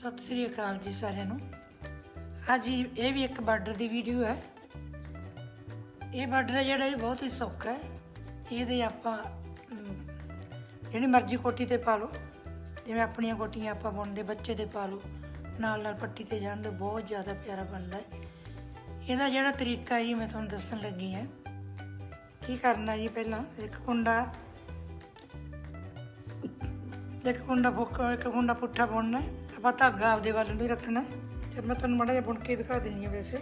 ਸਤਿ ਸ੍ਰੀ ਅਕਾਲ ਜੀ ਸਾਰਿਆਂ ਨੂੰ। ਅੱਜ ਇਹ ਵੀ ਇੱਕ ਬਾਰਡਰ ਦੀ ਵੀਡੀਓ ਹੈ। ਇਹ ਬਾਰਡਰ ਹੈ ਜਿਹੜਾ ਇਹ ਬਹੁਤ ਹੀ ਸੌਖਾ ਹੈ। ਇਹਦੇ ਆਪਾਂ ਜਿਹੜੀ ਮਰਜ਼ੀ ਕੋਟੀ ਤੇ ਪਾ ਲਓ। ਜਿਵੇਂ ਆਪਣੀਆਂ ਕੋਟੀਆਂ ਆਪਾਂ ਬੁਣਦੇ, ਬੱਚੇ 'ਤੇ ਪਾ ਲਓ। ਨਾਲ ਨਾਲ ਪੱਟੀ ਤੇ ਜਾਣ ਦੇ ਬਹੁਤ ਜ਼ਿਆਦਾ ਪਿਆਰਾ ਬਣਦਾ ਹੈ। ਇਹਦਾ ਜਿਹੜਾ ਤਰੀਕਾ ਜੀ ਮੈਂ ਤੁਹਾਨੂੰ ਦੱਸਣ ਲੱਗੀ ਹਾਂ। ਕੀ ਕਰਨਾ ਜੀ ਪਹਿਲਾਂ? ਇੱਕ ਕੁੰਡਾ ਇੱਕ ਕੁੰਡਾ ਫੁੱਕ ਇੱਕ ਕੁੰਡਾ ਪੁੱਠਾ ਬੁਣਨਾ ਹੈ। ਆਪਾਂ ਧਾਗਾ ਆਪਦੇ ਵੱਲ ਨੂੰ ਹੀ ਰੱਖਣਾ। ਹੈ। ਚਲ ਮੈਂ ਤੁਹਾਨੂੰ ਮਾੜਾ ਜਿਹਾ ਬੁਣ ਕੇ ਦਿਖਾ ਦਿੰਨੀ ਹਾਂ ਵੈਸੇ।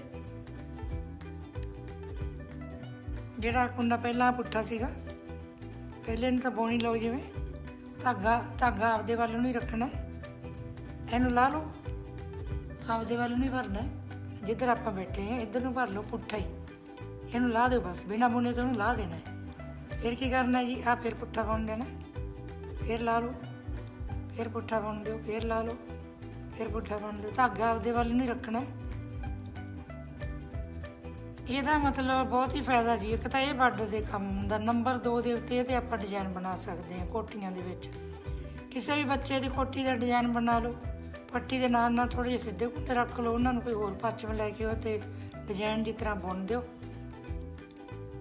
ਜਿਹੜਾ ਕੁੰਡਾ ਪਹਿਲਾਂ ਪੁੱਠਾ ਸੀਗਾ, ਪਹਿਲੇ ਨੂੰ ਤਾਂ ਬੋਣੀ ਲਓ ਜਿਵੇਂ। ਧਾਗਾ ਧਾਗਾ ਆਪਦੇ ਵੱਲ ਨੂੰ ਹੀ ਰੱਖਣਾ। ਇਹਨੂੰ ਲਾ ਲਓ। ਆਪਦੇ ਵੱਲ ਨੂੰ ਹੀ ਭਰਨਾ। ਜਿੱਧਰ ਆਪਾਂ ਬੈਠੇ ਹਾਂ, ਇੱਧਰ ਨੂੰ ਭਰ ਲਓ ਪੁੱਠਾ ਹੀ। ਇਹਨੂੰ ਲਾ ਦਿਓ ਬਸ, ਬਿਨਾ ਬੁਣੇ ਤੋਂ ਇਹਨੂੰ ਲਾ ਦੇਣਾ। ਫਿਰ ਕੀ ਕਰਨਾ ਜੀ? ਆ ਫਿਰ ਪੁੱਠਾ ਬੁਣ ਦੇਣਾ। ਫਿਰ ਲਾ ਲਓ। ਫਿਰ ਪੁੱਠਾ ਬੁਣ ਦਿਓ, ਫਿਰ ਲਾ ਲਓ। ਫਿਰ ਪੁੱਠਾ ਬੁਣ ਦਿਓ ਧਾਗਾ ਆਪਦੇ ਵੱਲ ਨੂੰ ਹੀ ਰੱਖਣਾ ਇਹਦਾ ਮਤਲਬ ਬਹੁਤ ਹੀ ਫਾਇਦਾ ਜੀ। ਇੱਕ ਤਾਂ ਇਹ ਬਾਰਡਰ ਦੇ ਕੰਮ ਹੁੰਦਾ ਨੰਬਰ 2 ਦੇ ਉੱਤੇ ਇਹਦੇ ਆਪਾਂ ਡਿਜ਼ਾਈਨ ਬਣਾ ਸਕਦੇ ਹਾਂ ਕੋਟੀਆਂ ਦੇ ਵਿੱਚ। ਕਿਸੇ ਵੀ ਬੱਚੇ ਦੀ ਕੋਟੀ ਦਾ ਡਿਜ਼ਾਈਨ ਬਣਾ ਲਓ। ਪੱਟੀ ਦੇ ਨਾਲ ਨਾਲ ਥੋੜੇ ਜਿਹੇ ਸਿੱਧੇ ਕੁੰਡੇ ਰੱਖ ਲਓ। ਉਹਨਾਂ ਨੂੰ ਕੋਈ ਹੋਰ ਪੱਛਮ ਲੈ ਕੇ ਉਹ ਤੇ ਡਿਜ਼ਾਈਨ ਦੀ ਤਰ੍ਹਾਂ ਬੁਣ ਦਿਓ।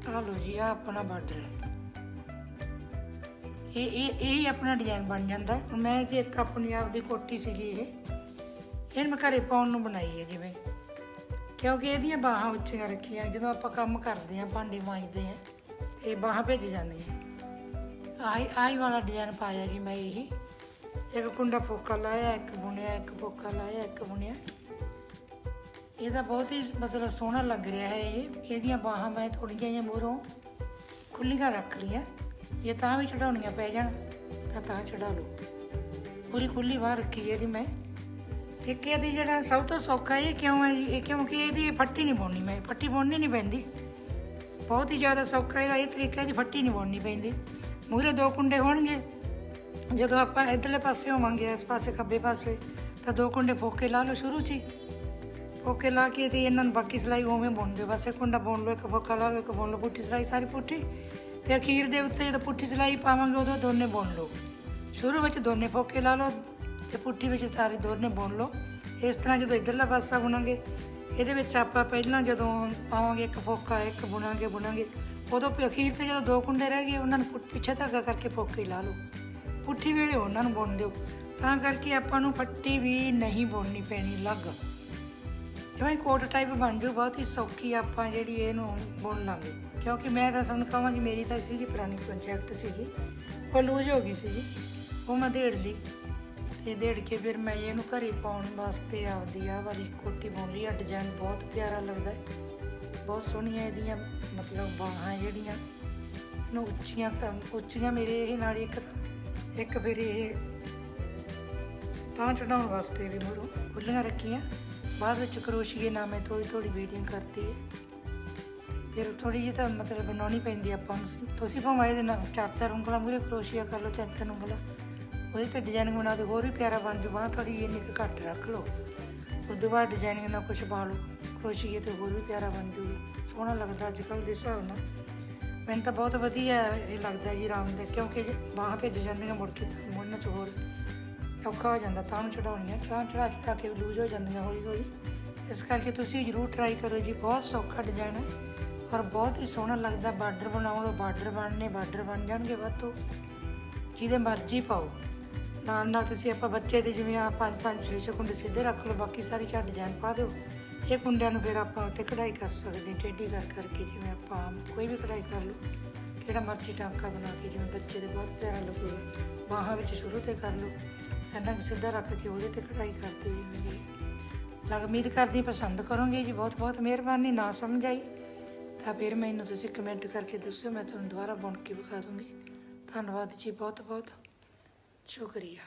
ਆਹ ਲਓ ਜੀ ਆ ਆਪਣਾ ਬਾਰਡਰ ਹੈ। ਇਹ ਇਹ ਇਹ ਹੀ ਆਪਣਾ ਡਿਜ਼ਾਈਨ ਬਣ ਜਾਂਦਾ। ਮੈਂ ਜੇ ਇੱਕ ਆਪਣੀ ਆਪ ਦੀ ਕੋਟੀ ਸੀਗੀ ਇਹ। ਇਹਨੂੰ ਮੈਂ ਘਰੇ ਪਾਉਣ ਨੂੰ ਬਣਾਈ ਹੈ ਜਿਵੇਂ। ਕਿਉਂਕਿ ਇਹਦੀਆਂ ਬਾਹਾਂ ਉੱਚੀਆਂ ਰੱਖੀਆਂ, ਜਦੋਂ ਆਪਾਂ ਕੰਮ ਕਰਦੇ ਆਂ ਭਾਂਡੇ ਮਾਂਜਦੇ ਆਂ ਤੇ ਬਾਹਾਂ ਭਿੱਜ ਜਾਂਦੀਆਂ। ਆਈ ਆਈ ਵਾਲਾ ਡਿਜ਼ਾਈਨ ਪਾਇਆ ਜੀ ਮੈਂ ਇਹ। ਇੱਕ ਕੁੰਡਾ ਫੋਕਾ ਲਾਇਆ, ਇੱਕ ਬੁਣਿਆ, ਇੱਕ ਫੋਕਾ ਲਾਇਆ, ਇੱਕ ਬੁਣਿਆ। ਇਹਦਾ ਬਹੁਤ ਹੀ ਮਤਲਬ ਸੋਹਣਾ ਲੱਗ ਰਿਹਾ ਹੈ ਇਹ। ਇਹਦੀਆਂ ਬਾਹਾਂ ਮੈਂ ਥੋੜ੍ਹੀਆਂ ਜਿਹੀਆਂ ਮੂਹਰੋਂ ਖੁੱਲੀਆਂ ਰੱਖ ਲਈਆਂ। ਇਹ ਤਾਂ ਵੀ ਚੜਾਉਣੀਆਂ ਪੈ ਜਾਣ, ਤਾਂ ਤਾਂ ਚੜਾ ਲਓ। ਪੂਰੀ ਖੁੱਲੀ ਬਾਹ ਰੱਖੀ ਇਹਦੀ ਮੈਂ। ਇੱਕ ਇਹਦੀ ਜਿਹੜਾ ਸਭ ਤੋਂ ਸੌਖਾ ਇਹ ਕਿਉਂ ਹੈ ਜੀ? ਇਹ ਕਿਉਂਕਿ ਇਹਦੀ ਫੱਟੀ ਨਹੀਂ ਪਾਉਣੀ ਮੈਂ, ਫੱਟੀ ਪਾਉਣੀ ਨਹੀਂ ਪੈਂਦੀ। ਬਹੁਤ ਹੀ ਜ਼ਿਆਦਾ ਸੌਖਾ ਇਹਦਾ ਇਹ ਤਰੀਕਾ ਇਹਦੀ ਫੱਟੀ ਨਹੀਂ ਪਾਉਣੀ ਪੈਂਦੀ। ਮੂਹਰੇ ਦੋ ਕੁੰਡੇ ਹੋਣਗੇ। ਜਦੋਂ ਆਪਾਂ ਇਧਰਲੇ ਪਾਸੇ ਹੋਵਾਂਗੇ, ਇਸ ਪਾਸੇ ਖੱਬੇ ਪਾਸੇ, ਤਾਂ ਦੋ ਕੁੰਡੇ ਫੋਕੇ ਲਾ ਲਓ ਸ਼ੁਰੂ 'ਚ ਹੀ। ਫੋਕੇ ਲਾ ਕੇ ਤੇ ਇਹਨਾਂ ਨੂੰ ਬਾਕੀ ਸਿਲਾਈ ਉਵੇਂ ਬੁਣ ਦਿਓ। ਬਸ ਇੱਕ ਕੁੰਡਾ ਬੁਣ ਲਓ, ਇੱਕ ਫੋਕਾ ਲਾ ਲਓ, ਇੱਕ ਬੁਣ ਲਓ, ਪੁੱਠੀ ਸਿਲਾਈ ਸਾਰੀ ਪੁੱਠੀ। ਤੇ ਅਖੀਰ ਦੇ ਉੱਤੇ ਜਦੋਂ ਪੁੱਠੀ ਸਿਲਾਈ ਪਾਵਾਂਗੇ, ਉਦੋਂ ਦੋਨੇ ਬੁਣ ਲਓ। ਸ਼ੁਰੂ ਵਿੱਚ ਦੋਨੇ ਫੋਕੇ ਲਾ ਲਓ ਤੇ ਪੁੱਠੀ ਵਿੱਚ ਸਾਰੇ ਦੋਨੇ ਬੁਣ ਲਓ। ਇਸ ਤਰ੍ਹਾਂ ਜਦੋਂ ਇਧਰਲਾ ਪਾਸਾ ਬੁਣਾਂਗੇ, ਇਹਦੇ ਵਿੱਚ ਆਪਾਂ ਪਹਿਲਾਂ ਜਦੋਂ ਪਾਵਾਂਗੇ ਇੱਕ ਫੋਕਾ, ਇੱਕ ਬੁਣਾਂਗੇ ਬੁਣਾਂਗੇ, ਉਦੋਂ ਅਖੀਰ ਤੇ ਜਦੋਂ ਦੋ ਕੁੰਡੇ ਰਹਿ ਗਏ, ਉਹਨਾਂ ਨੂੰ ਪਿੱਛੇ ਧਾਗਾ ਕਰਕੇ ਫੋਕੇ ਲਾ ਲਓ। ਪੁੱਠੀ ਵੇਲੇ ਉਹਨਾਂ ਨੂੰ ਬੁਣ ਦਿਓ। ਤਾਂ ਕਰਕੇ ਆਪਾਂ ਨੂੰ ਫੱਟੀ ਵੀ ਨਹੀਂ ਬੁਣਨੀ ਪੈਣੀ ਲੱਗ। ਜਿਵੇਂ ਕੋਟ ਟਾਈਪ ਬਣ ਜੂ, ਬਹੁਤ ਹੀ ਸੌਖੀ ਆਪਾਂ ਜਿਹੜੀ ਇਹਨੂੰ ਬੁਣ ਲਾਂਗੇ। ਕਿਉਂਕਿ ਮੈਂ ਤਾਂ ਤੁਹਾਨੂੰ ਕਹਾਂਗੀ, ਮੇਰੀ ਤਾਂ ਸੀਗੀ ਪੁਰਾਣੀ ਪ੍ਰੋਜੈਕਟ ਸੀਗੀ, ਉਹ ਲੂਜ਼ ਹੋ ਗਈ ਸੀਗੀ, ਉਹ ਮੈਂ ਦੇੜ ਲਈ। ਦੇੜ ਕੇ ਫਿਰ ਮੈਂ ਇਹਨੂੰ ਘਰੇ ਪਾਉਣ ਵਾਸਤੇ ਆਪਦੀ ਆਹ ਵਾਲੀ ਕੋਟੀ ਬੁਣ ਲਈ। ਆ ਡਿਜ਼ਾਈਨ ਬਹੁਤ ਪਿਆਰਾ ਲੱਗਦਾ ਹੈ। ਬਹੁਤ ਸੋਹਣੀਆਂ ਇਹਦੀਆਂ ਮਤਲਬ ਬਾਹਾਂ ਜਿਹੜੀਆਂ ਨੂੰ ਉੱਚੀਆਂ ਕਰ- ਉੱਚੀਆਂ ਮੇਰੇ ਇਹ ਨਾਲ ਇੱਕ ਤਾਂ, ਇੱਕ ਫਿਰ ਇਹ ਤਾਂ ਚੜਾਉਣ ਵਾਸਤੇ ਵੀ ਮੂਹਰੋਂ ਖੁੱਲੀਆਂ ਰੱਖੀਆਂ। ਬਾਅਦ ਵਿੱਚ ਕਰੋਸ਼ੀਏ ਨਾਲ ਮੈਂ ਥੋੜੀ ਥੋੜੀ ਬੀਡਿੰਗ ਕਰਤੀ। ਹੈ ਫਿਰ ਥੋੜੀ ਜਿਹੀ ਤਾਂ ਮਤਲਬ ਬਣਾਉਣੀ ਪੈਂਦੀ ਆਪਾਂ ਨੂੰ। ਤੁਸੀਂ ਭਾਵੇਂ ਇਹਦੇ ਨਾਲ ਚਾਰ ਚਾਰ ਉਂਗਲਾਂ ਮੂਹਰੇ ਕਰੋਸ਼ੀਆ ਕਰ ਲਓ, ਤਿੰਨ ਤਿੰਨ ਉਂਗਲਾਂ। ਉਹਦੇ ਤੇ ਡਿਜ਼ਾਈਨ ਬਣਾ ਦਿਓ, ਹੋਰ ਵੀ ਪਿਆਰਾ ਬਣ ਜੂ, ਬਾਂਹ ਥੋੜੀ ਇੰਨੀ ਕੁ ਘੱਟ ਰੱਖ ਲਓ। ਉਸ ਤੋਂ ਬਾਅਦ ਡਿਜ਼ਾਈਨਿੰਗ ਨਾਲ ਕੁਝ ਪਾ ਲਓ ਕਰੋਸ਼ੀਏ ਤੇ ਹੋਰ ਵੀ ਪਿਆਰਾ ਬਣ ਜੂਗਾ ਸੋਹਣਾ ਲੱਗਦਾ ਅੱਜ ਕੱਲ੍ਹ ਦੇ ਹਿਸਾਬ ਨਾਲ। ਮੈਨੂੰ ਤਾਂ ਬਹੁਤ ਵਧੀਆ ਇਹ ਲੱਗਦਾ ਜੀ ਆਰਾਮ ਦੇ, ਕਿਉਂਕਿ ਬਾਹਾਂ ਭੇਜ ਜਾਂਦੀਆਂ ਮੁੜ ਕੇ ਮੁੜਨ ਚ ਹੋਰ ਔਖਾ ਹੋ ਜਾਂਦਾ, ਤਾਂ ਨੂੰ ਚੜਾਉਣੀਆਂ, ਤਾਂ ਚੜਾ ਚੜਾ ਕੇ ਲੂਜ਼ ਹੋ ਜਾਂਦੀਆਂ ਹੌਲੀ ਹੌਲੀ ਇਸ ਕਰਕੇ ਤੁਸੀਂ ਜ਼ਰੂਰ ਟਰਾਈ ਕਰੋ ਜੀ, ਬਹੁਤ ਸੌਖਾ ਡਿਜ਼ਾਈਨ ਹੈ। ਔਰ ਬਹੁਤ ਹੀ ਸੋਹਣਾ ਲੱਗਦਾ, ਬਾਰਡਰ ਬਣਾਉਣ ਬਾਰਡਰ ਬਣਨੇ, ਬਾਰਡਰ ਬਣ ਜਾਣਗੇ ਵੱਧ ਤੋਂ, ਜਿਹਦੇ ਮਰਜ਼ੀ ਪਾਓ। ਨਾਲ ਨਾਲ ਤੁਸੀਂ ਆਪਾਂ ਬੱਚੇ ਦੇ ਜਿਵੇਂ ਆ ਪੰਜ ਪੰਜ ਛੇ ਛੇ ਕੁੰਡੇ ਸਿੱਧੇ ਰੱਖ ਲਓ, ਬਾਕੀ ਸਾਰੀ ਚਾਰ ਡਿਜ਼ਾਈਨ ਪਾ ਦਿਓ। ਇਹ ਕੁੰਡਿਆਂ ਨੂੰ ਫਿਰ ਆਪਾਂ ਉੱਤੇ ਕਢਾਈ ਕਰ ਸਕਦੇ ਟੇਢੀ ਕਰ ਕਰਕੇ ਜਿਵੇਂ ਆਪਾਂ ਕੋਈ ਵੀ ਕਢਾਈ ਕਰ ਲਓ। ਕਿਹੜਾ ਮਰਜ਼ੀ ਟਾਂਕਾ ਬਣਾ ਕੇ ਜਿਵੇਂ ਬੱਚੇ ਦੇ ਬਹੁਤ ਪਿਆਰਾ ਲੱਗੂਗਾ। ਬਾਹਾਂ ਵਿੱਚ ਸ਼ੁਰੂ ਤੇ ਕਰ ਲਓ ਇਹਨਾਂ ਨੂੰ ਸਿੱਧਾ ਰੱਖ ਕੇ ਉਹਦੇ ਤੇ ਕਢਾਈ ਕਰ ਦਿਓ ਜਿਵੇਂ ਵੀ ਲਗ ਉਮੀਦ ਕਰਦੀ ਪਸੰਦ ਕਰੋਗੇ ਜੀ, ਬਹੁਤ ਬਹੁਤ ਮਿਹਰਬਾਨੀ, ਨਾ ਸਮਝ ਆਈ ਤਾਂ ਫਿਰ ਮੈਨੂੰ ਤੁਸੀਂ ਕਮੈਂਟ ਕਰਕੇ ਦੱਸਿਓ, ਮੈਂ ਤੁਹਾਨੂੰ ਦੁਬਾਰਾ ਬੁਣ ਕੇ ਵਿਖਾ ਦੂੰਗੀ। ਧੰਨਵਾਦ ਜੀ, ਬਹੁਤ ਬਹੁਤ। ਸ਼ੁਕਰੀਆ।